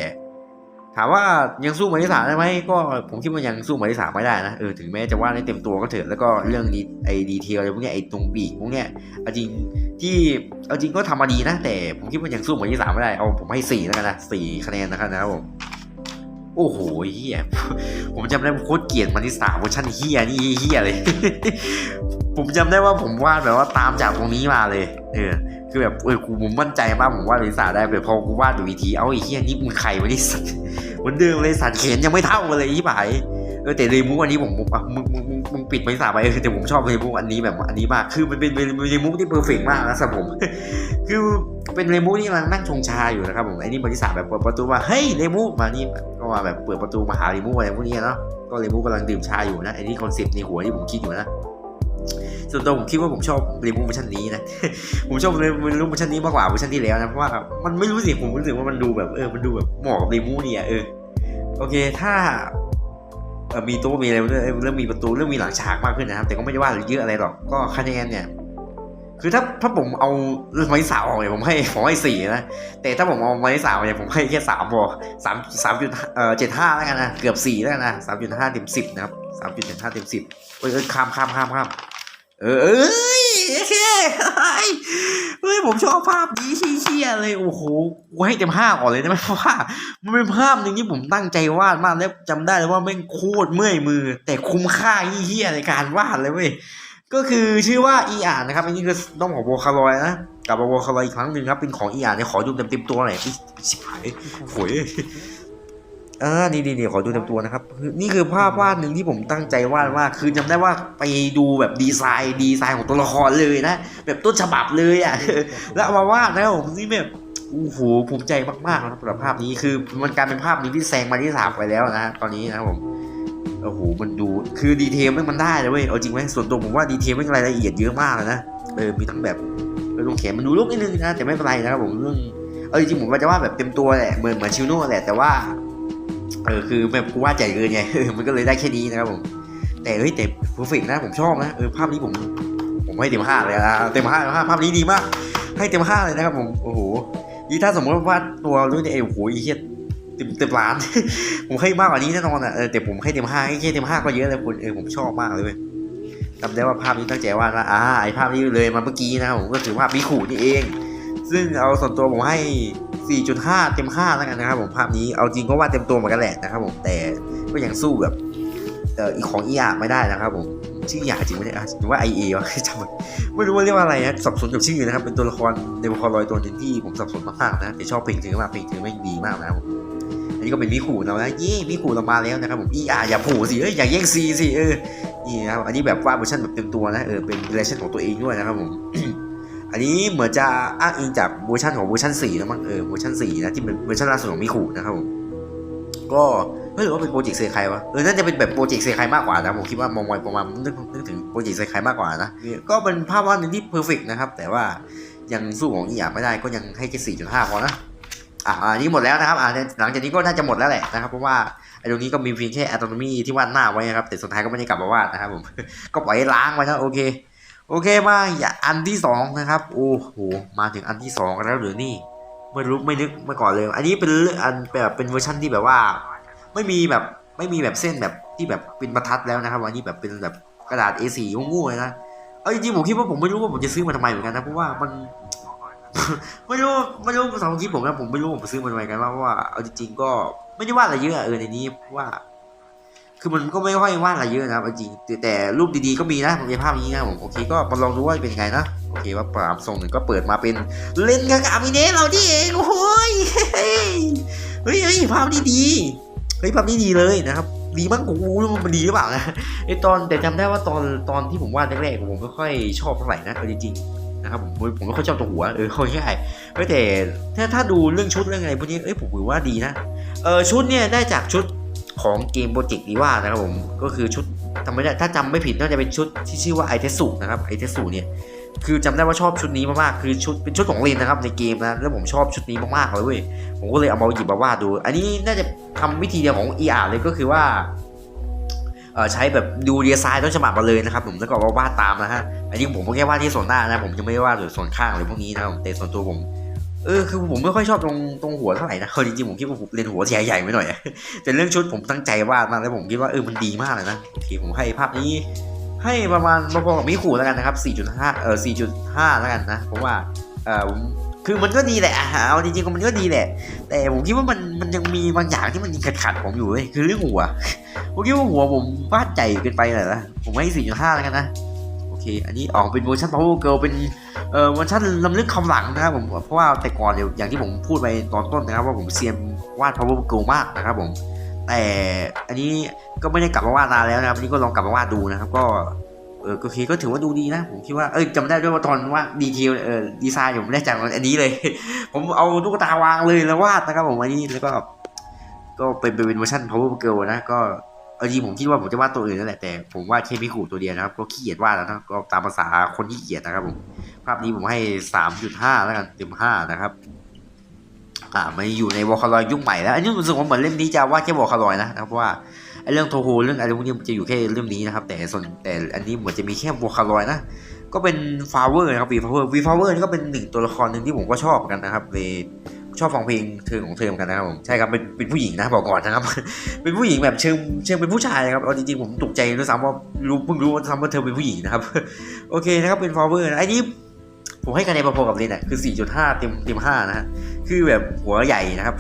ถามว่ายังสู้มาริสาได้ไหมก็ผมคิดว่ายังสู้มาริสาไม่ได้นะเออถึงแม้จะวาดได้เต็มตัวก็เถอะแล้วก็เรื่องดีไอ้ดีเทลอะไรพวกเนี้ยไอ้ตรงปีกพวกเนี้ยเอาจริงที่เอาจริงก็ทำมาดีนะ แต่ผมคิดว่ายังสู้มาริสาไม่ได้เอาผมให้สี่แล้วกันนะสี่คะแนนนะครับนะผมโอ้โหเฮียผมจำได้ว่าโคตรเกลียดมาริสาเวอร์ชันเฮียนี่เฮียเลย ผมจำได้ว่าผมวาดแบบว่าตามจากตรงนี้มาเลย เออ คือแบบเออกูมมั่นใจมากผมวามาริสาได้แต่พอกูวาดดูวีทีเอ้าไอ้เฮียนี่มึงใครวะนี่สัตว์มือนเดิมเลยสัตว์เขียนยังไม่เท่ากันเลยที่ผายเออแต่เรมูอันนี้ผมมึงมึงมึงมึงปิดไปสามไปเออแต่ผมชอบเรมูอันนี้แบบอันนี้มากคือมันเป็นเรมูที่เพอร์เฟกมากนะสำหรับผม คือเป็นเรมูที่กำลังนั่งชงชาอยู่นะครับผมไอ้นี่บริษัทแบบเปิดประตูมาเฮ้ยเรมูมานี่ก็มาแบบเปิดประตูมาหาเรมูอะไรพวกนี้เนาะก็เรมูกำลังดื่มชาอยู่นะไอ้นี่คอนเซ็ปต์ในหัวที่ผมคิดอยู่นะ ส่วนตัวผมคิดว่าผมชอบเรมูเวอร์ชันนี้นะ ผมชอบเรมูเวอร์ชันนี้มากกว่าเวอร์ชันที่แล้วนะ เพราะว่ามันไม่รู้สิผมรู้สึกว่ามันดูแบบเออ มันดูแบบเหมาะกับเรมูเนี่ยเออ โอเค ถ้าเออมีโต๊ะมีอะไรด้วเริ่มมีประตูเริ่มมีหลังฉากมากขึ้นนะครับ แต่ก็ไม่ได้ว่าเยอะอะไรหรอก ก็คะแนนเนี่ย คือถ้าถ้าผมเอาไม้สาวออกเนี่ยผมให้ผมให้สี่นะ แต่ถ้าผมเอาไม้สาวเนี่ยผมให้แค่สามพอสามสามจุดเอ่อเจ็ดห้าแล้วกันนะ เกือบสี่แล้วกันนะสามจุดห้าเต็มสิบนะครับสามจุดเจ็ดห้าเต็มสิบเอ้ยเอ้ยข้ามข้ามข้ามข้าม เออเอ้ยโอเคเฮ้ยผมชอบภาพนี้เชี่ยเลยโอ้โหกูให้เต็มห้าก่อนเลยได้ไหมเพราะว่ามันเป็นภาพหนึ่งที่ผมตั้งใจวาดมากแล้วจำได้เลยว่าแม่งโคตรเมื่อยมือ แต่คุ้มค่าเหี้ยในการวาดเลยเว้ยก็คือชื่อว่าอีอ่านนะครับอันนี้คือต้องของโบคาลอยนะกลับมาโบคาลอยอีกครั้งหนึ่งครับเป็นของอีอ่านเนี่ยขอดูเต็มเต็มตัวหน่อยพี่ชิบหายโวย ออนี่นี่นี่ขอดูเต็มตัวนะครับคือนี่คือภาพวาดหนึ่งที่ผมตั้งใจวาดมากคือจำได้ว่าไปดูแบบดีไซน์ดีไซน์ของตัวละครเลยนะ แบบต้นฉบับเลยอะ แล้วเอามาวาดนะครับผมนี่แบบโอ้โหภูมิใจมากๆนะครับสำหรับภาพนี้คือมันกลายเป็นภาพหนี้ที่แซงมาที่สามไปแล้วนะฮะตอนนี้นะครับผมโอ้โหมันดูคือดีเทลมันมันได้เลยเว้ยเอาจริงไหมส่วนตัวผมว่าดีเทลมันรายละเอียดเยอะมากเลยนะเออมีทั้งแบบเออลงแขนมันดูลูกนิดนึงนะแต่ไม่เป็นไรนะครับผมเรื่องเออจริงๆผมว่าจะว่าแบบเต็มตัวแหละเหมือนเหมือนชิวโน่แหละแต่ว่า เออคือแบบกูว่าใจเกินไงเออมันก็เลยได้แค่นี้นะครับผมแต่เฮ้ยแต่เพอร์เฟกนะผมชอบนะเออภาพนี้ผม ผมให้เต็มห้าเลยนะเต็มห้าภาพนี้ดีมาก ให้เต็มห้าเลยนะครับผมโอ้โหนี่ถ้าสมมติว่าตัวรุ่นเนี่ยเอ้โอ้โหอีเหี้ยเต็มเต็มล้าน ผมให้มากกว่านี้แน่นอนอะเออแต่ผมให้เต็มห้าให้แค่เต็มห้าก็เยอะเลยคุณเออผมชอบมากเลยเว้ยจำได้ว่าภาพนี้ตั้งใจวาดว่าอ่าไอภาพนี้เลยมาเมื่อกี้นะผมก็ถือว่าพิขูนี่เอง ซึ่งเอาส่วนตัวผมให้ 4.5 เต็ม5แล้วกันนะครับผมภาพนี้เอาจริงก็วาดเต็มตัวเหมือนกันแหละนะครับผมแต่ก็ยังสู้แบบเอ่ออีกของอีอาไม่ได้นะครับผมชื่ออีอาจริงไหมเนี่ยอ่หรือว่าไอเอวะจำไม่ไม่รู้ว่าเรียกว่าอะไรนะสับสนกับชื่อนะครับเป็นตัวละครเดวคอลอยตัวหนึงที่ผมสับสนมากๆนะแต่ชอบเพลงถือมากเพลงถือไม่ดีมากนะครับผมอันนี้ก็เป็นมิขู่เรานะเย่มิขูเรามาแล้วนะครับผมอีอาอย่าผูสิเอ้ยอย่าแย่งซีสิเออนี่นะครับอันนี้แบบว่าเวอร์ชันแบบเต็มตัวนะเออเป็นเวอร์ชันของตัวเองด้วยนะครับผม อันนี้เหมือนจะอ้างอิงจากเวอร์ชันของเวอร์ชันสี่นะมั้งเออเวอร์ชันสี่นะที่เป็นเวอร์ชันล่าสุดของมิขู่นะครับผมก็ไม่รู้ว่าเป็นโปรเจกต์เซคายะเออน่าจะเป็นแบบโปรเจกต์เซคายมากกว่านะผมคิดว่ามองไว้ประมาณนึกนึกถึงโปรเจกต์เซคายมากกว่านะก็เป็นภาพวาดหนึ่งที่เพอร์เฟกนะครับแต่ว่ายังสู้ของอีอาไม่ได้ก็ยังให้แค่สี่จุดห้าพอนะอ่าอันนี้หมดแล้วนะครับอ่าหลังจากนี้ก็น่าจะหมดแล้วแหละนะครับเพราะว่าไอ้ตรงนี้ก็มีเพียงแค่ anatomy ที่วาดหน้าไว้นะครับแต่สุดท้ายก็ไม่ได้กลับมาวาดนะครับผมก็ปล่อยล้างไว้นะโอเค โอเคมาอย่าอันที่สองนะครับ โอ้โห มาถึงอันที่สองกันแล้วหรือนี่ไม่รู้ไม่นึกมาก่อนเลย อันนี้เป็นเลืองอันแบบเป็นเวอร์ชันที่แบบว่า ไม่มีแบบไม่มีแบบเส้นแบบที่แบบเป็นบรรทัดแล้วนะครับอันนี้แบบเป็นแบบกระดาษ A4 งูๆเลยนะเอาจริงๆผมคิดว่าผมไม่รู้ว่าผมจะซื้อมาทำไมเหมือนกันนะเพราะว่ามัน ไม่รู้ไม่รู้สองคลิปผมนะผมไม่รู้ผมซื้อมันทำไมกันเพราะว่าเอาจริงๆก็ไม่ได้ว่าอะไรเยอะเออในนี้เพราะว่า คือมันก็ไม่ค่อยวาดอะไรเยอะนะครับจริงแต่แต่รูปดีๆก็มีนะผมในภาพนี้นะผมโอเคก็มาลองดูว่าเป็นไงนะโอเคว่าปรามทรงหนึ่งก็เปิดมาเป็นเล่นกากามิเนะเราที่เองโอ้ยเฮ้ยเฮ้ยภาพนี้ดีเฮ้ยภาพนี้ดีเลยนะครับดีมากโอ้โหมันดีหรือเปล่านะไอตอนแต่จำได้ว่าตอนตอนที่ผมวาดแรกๆผมไม่ค่อยชอบเท่าไหร่นะเอาจริงๆนะครับผมผมไม่ค่อยชอบตัวหัวเออค่อยง่ายๆเฮ้ยแต่ถ้าถ้าดูเรื่องชุดเรื่องอะไรพวกนี้เอ้ยผมถือว่าดีนะเออชุดเนี่ยได้จากชุด ของเกมโปรเจกต์ดีว่านะครับผมก็คือชุดจำไม่ได้ถ้าจำไม่ผิดน่าจะเป็นชุดที่ชื่อว่าไอเทสุนะครับไอเทสุเนี่ยคือจำได้ว่าชอบชุดนี้มากๆ คือชุดเป็นชุดของเลนนะครับในเกมนะ แล้วผมชอบชุดนี้มากๆเลยเว้ย ผมก็เลยเอามาหยิบมาวาดดู อันนี้น่าจะทำวิธีเดียวของ ER เลยก็คือว่าใช้แบบดูดีไซน์ต้นฉบับมาเลยนะครับผมแล้วก็เอามาวาดตามนะฮะ อันนี้ผมก็แค่วาดที่ส่วนหน้านะ ผมจะไม่ได้วาดส่วนข้างหรือพวกนี้นะครับแต่ส่วนตัวผม เออคือผมไม่ค่อยชอบตรงตรงหัวเท่าไหร่นะคือจริงๆผมคิดว่าผมเรียนหัวใหญ่ๆไปหน่อยแต่เรื่องชุดผมตั้งใจวาดมากแล้วผมคิดว่าเออมันดีมากเลยนะโอเคผมให้ภาพนี้ ให้ประมาณพอๆกับมิคูแล้วกันนะครับ 4.5 เออ 4.5 แล้วกันนะเพราะว่าเออคือมันก็ดีแหละอะเอาจริงๆมันก็ดีแหละ แต่ผมคิดว่ามันมันยังมีบางอย่างที่มันยังขัดๆผมอยู่เว้ยคือเรื่องหัวผมคิดว่าหัวผมวาดใหญ่เกินไปหน่อยนะผมให้ 4.5 แล้วกันนะ อเคอันนี้ออกเป็นเวอร์ชัน Power Girl เป็นเอ่อเวอร์ชันลำลึกคำหลังนะครับผมเพราะว่าแต่ก่อนเดี๋ยวอย่างที่ผมพูดไปตอนต้นนะครับว่าผมเซียนวาด Power Girl มากนะครับผมแต่อันนี้ก็ไม่ได้กลับมาวาดนานแล้วนะครับอันนี้ก็ลองกลับมาวาดดูนะครับ ก็เออโอเคก็ถือว่าดูดีนะผมคิดว่าเอ้ยจำได้ด้วยว่าตอนว่าดีเทลเออดีไซน์ผมไม่ได้จากอันนี้เลย ผมเอาตุ๊กตาวางเลยแล้ววาดนะครับผมอันนี้แล้วก็ก็เป็นเป็นเวอร์ชัน Power Girl นะก็ เอาจริงผมคิดว่าผมจะวาดตัวอื่นนั่นแหละแต่ผมวาดแค่มิคุตัวเดียวนะครับ ก็ขี้เกียจวาดแล้วนะก็ตามภาษาคนที่เกียจนะครับผมภาพนี้ผมให้สามจุดห้าแล้วกันเต็มห้านะครับ อ่ามันอยู่ในวอลคารอยยุคใหม่แล้วอันนี้รู้สึกว่าเหมือนเล่มนี้จะวาดแค่วอลคารอยนะครับเพราะว่าไอเรื่องโทโฮเรื่องอะไรพวกนี้มันจะอยู่แค่เรื่องนี้นะครับ แต่ส่วนแต่อันนี้เหมือนจะมีแค่โวคาลอยนะก็เป็นฟาเวอร์นะครับวีฟาเวอร์วีฟาเวอร์นี่ก็เป็นหนึ่งตัวละครหนึ่งที่ผมก็ชอบเหมือนกันนะครับเว ชอบฟังเพลงเธอของเธอเหมือนกันนะครับผมใช่ครับเป็นเป็นผู้หญิงนะบอกก่อนนะครับ เป็นผู้หญิงแบบเชิงเชิงเป็นผู้ชายครับเอาจริงๆผมตกใจด้วยซ้ำว่ารู้เพิ่งรู้ว่าซ้ำว่าเธอเป็นผู้หญิงนะครับโอเคนะครับเป็นฟาเวอร์นะไอ้นี้ผมให้คะแนนพอๆกับเลนอะคือ 4.5 เต็มเต็ม5นะฮะคือแบบหัวใหญ่นะครับ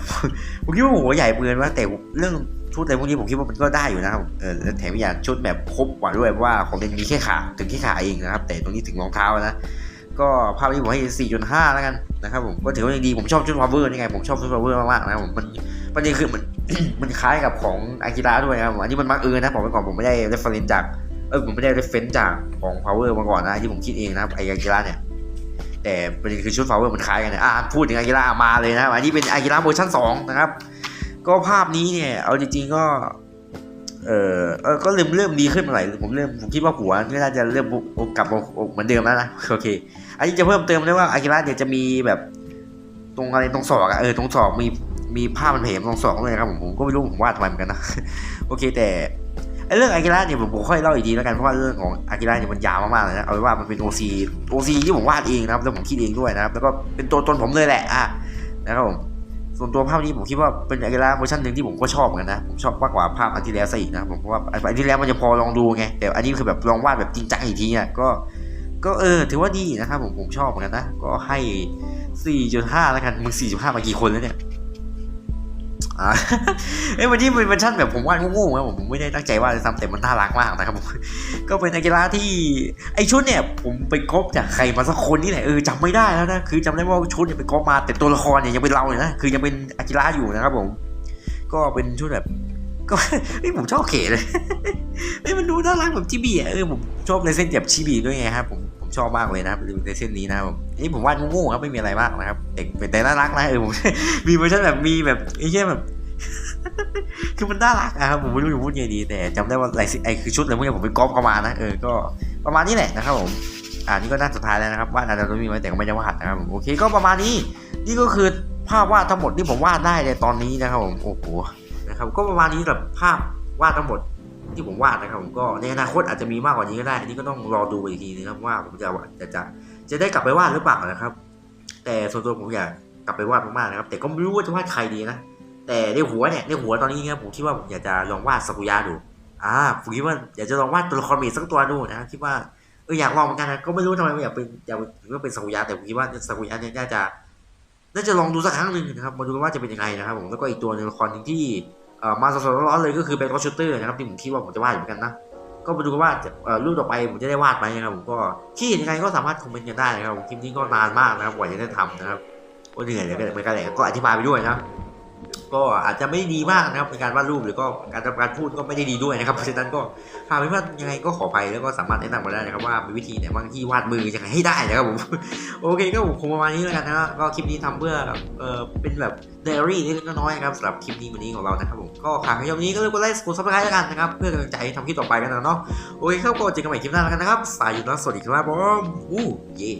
ผมคิดว่าหัวใหญ่เกินว่าแต่เรื่องชุดอะไรพวกนี้ผมคิดว่ามันก็ได้อยู่นะครับเออแล้วแถมอีกอย่างชุดแบบครบกว่าด้วยเพราะว่าของเลนมีแค่ขาถึงแค่ขาเองนะครับแต่ตรงนี้ถึงรองเท้านะ ก็ภาพนี้ผมให้ 4.5 แล้วกันนะครับผมก็ถือว่ายังดีผมชอบชุดพาวเวอร์นี่ไงผมชอบชุดพาวเวอร์มากๆนะครับผมมันประเด็นคือมันมันคล้ายกับของอากิระด้วยนะครับอันนี้มันมักเออนะบอกไปก่อนผมไม่ได้เรฟเฟรนจากเออผมไม่ได้เรฟเฟรนจากของพาวเวอร์มาก่อนนะที่ผมคิดเองนะครับไออากิระเนี่ยแต่ประเด็นคือชุดพาวเวอร์มันคล้ายกันนะอะพูดถึงอากิระมาเลยนะครับอันนี้เป็นอากิระเวอร์ชัน2นะครับก็ภาพนี้เนี่ยเอาจริงๆก็เออเออก็เริ่มเริ่มดีขึ้นมาหน่อยผมเริ่มผมคิดว่าหัวนี่น่าจะเริ่มกลับมาเหมือนเดิมแล้วนะโอเค อันนี้จะเพิ่มเติมได้ว่าอากิระเนี่ยจะมีแบบตรงอะไรตรงศอกอะเออตรงศอกมีมีผ้ามันเพมตรงศอกเลยครับผมผมก็ไม่รู้ผมวาดทำไมเหมือนกันนะโอเคแต่ไอเรื่องอากิระเนี่ยผมค่อยเล่าอีกทีแล้วกันเพราะว่าเรื่องของอากิระเนี่ยมันยาวมากๆเลยนะเอาเป็นว่ามันเป็นโอซีโอซีที่ผมวาดเองนะครับแล้วผมคิดเองด้วยนะครับแล้วก็เป็นตัวตนผมเลยแหละอะนะครับผมส่วนตัวภาพนี้ผมคิดว่าเป็นอากิระเวอร์ชันหนึ่งที่ผมก็ชอบเหมือนกันนะผมชอบมากกว่าภาพอันที่แล้วซะอีกนะผมเพราะว่าอันที่แล้วมันจะพอลองดูไงแต่อันนี้คือแบบลองวาดแบบจริงจังอีกทีเนี่ยก็ ก็เออถือว่าดีนะครับผมผมชอบเหมือนกันนะ ก็ให้ 4.5 แล้วกัน มึง 4.5 มากี่คนแล้วเนี่ยเอ้ยวันนี้เป็นเวอร์ชันแบบผมวาดโง่ๆนะผมผมไม่ได้ตั้งใจวาดเลยซ้ำแต่มันน่ารักมากนะครับผมก็เป็นอากิระที่ไอชุดเนี่ย ผมไปก๊อปจากใครมาสักคนนี่แหละเออจำไม่ได้แล้วนะคือจำได้ว่าชุดเนี่ยไปก๊อปมาแต่ตัวละครเนี่ยยังเป็นเราเลยนะคือยังเป็นอากิระอยู่นะครับผม ก็เป็นชุดแบบก็เฮ้ผมชอบเขเลยเฮ้มันดูน่ารักแบบชิบีอะเออผมชอบในเส้นแบบชิบีด้วยไงครับผม ชอบมากเลยนะครับในเส้นนี้นะครับผมนี่ผมวาดโง่ๆครับไม่มีอะไรมากนะครับแต่แต่แต่น่ารักนะเออผมมีเวอร์ชันแบบมีแบบไอ้เหี้ยแบบคือมันน่ารักอะครับผมไม่รู้จะพูดยังไงดีแต่จำได้ว่าไอไอคือชุดอะไรพวกนี้ผมไปก๊อปเข้ามานะเออก็ประมาณนี้แหละนะครับผมอ่านี่ก็น่าสุดท้ายแล้วนะครับวาดอาจจะมีไว้แต่ก็ไม่ได้วาดนะครับโอเคก็ประมาณนี้ นี่ก็คือภาพวาดทั้งหมดที่ผมวาดได้ในตอนนี้นะครับผมโอ้โหนะครับก็ประมาณนี้แบบภาพวาดทั้งหมด ที่ผมวาดนะครับผมก็ในอนาคตอาจจะมีมากกว่านี้ก็ได้ อันนี้ก็ต้องรอดูอีกทีนะครับว่าผมจะจะจะจะได้กลับไปวาดหรือเปล่านะครับ แต่ส่วนตัวผมอยากกลับไปวาดมากๆนะครับ แต่ก็ไม่รู้ว่าจะวาดใครดีนะแต่ในหัวเนี่ยในหัวตอนนี้เนี่ยผมคิดว่าผมอยากจะลองวาดสกุยะดูอ่าผมคิดว่าอยากจะลองวาดตัวละครเมดสักตัวดูนะคิดว่าเอออยากลองเหมือนกันนะก็ไม่รู้ทำไมไม่อยากเป็นอยากถึงว่าเป็นสกุยะแต่ผมคิดว่าสกุยะเนี่ยน่าจะน่าจะลองดูสักครั้งหนึ่งนะครับมาดูว่าจะเป็นยังไงนะครับผมแล้วก็อีกตัวหนึงละครหนึ่งที่ มาสดๆร้อนๆเลยก็คือเป็นรถชูเตอร์นะครับที่ผมคิดว่าผมจะวาดอยู่เหมือนกันนะก็มาดูกันว่าจะเอ่อรูปต่อไปผมจะได้วาดไหมนะครับผมก็คิดเห็นยังไงก็สามารถคอมเมนต์กันได้นะครับคลิปนี้ก็นานมากนะครับกว่าจะได้ทำนะครับก็เหนื่อยเลยเหมือนกันแหละก็อธิบายไปด้วยนะครับ ก็อาจจะไม่ดีมากนะครับในการวาดรูปหรือก็การทำการพูดก็ไม่ได้ดีด้วยนะครับเพราะฉะนั้นก็หากไม่ว่ายังไงก็ขอไปแล้วก็สามารถแนะนำมาได้นะครับว่ามีวิธีไหนบ้างที่วาดมือยังไงให้ได้นะครับผมโอเคก็ผมคงประมาณนี้แล้วกันนะครับก็คลิปนี้ทำเพื่อเอ่อเป็นแบบไดอารี่เล็กๆน้อยๆครับสำหรับคลิปนี้วันนี้ของเรานะครับผมก็หากใครชอบนี้ก็เลือกกดไลค์กดซับสไครต์แล้วกันนะครับเพื่อกำลังใจให้ทำคลิปต่อไปกันนะเนาะโอเคครับก็เจอกันใหม่คลิปหน้าแล้วกันนะครับสายอยู่นะสวัสดีครับผมอู้เย่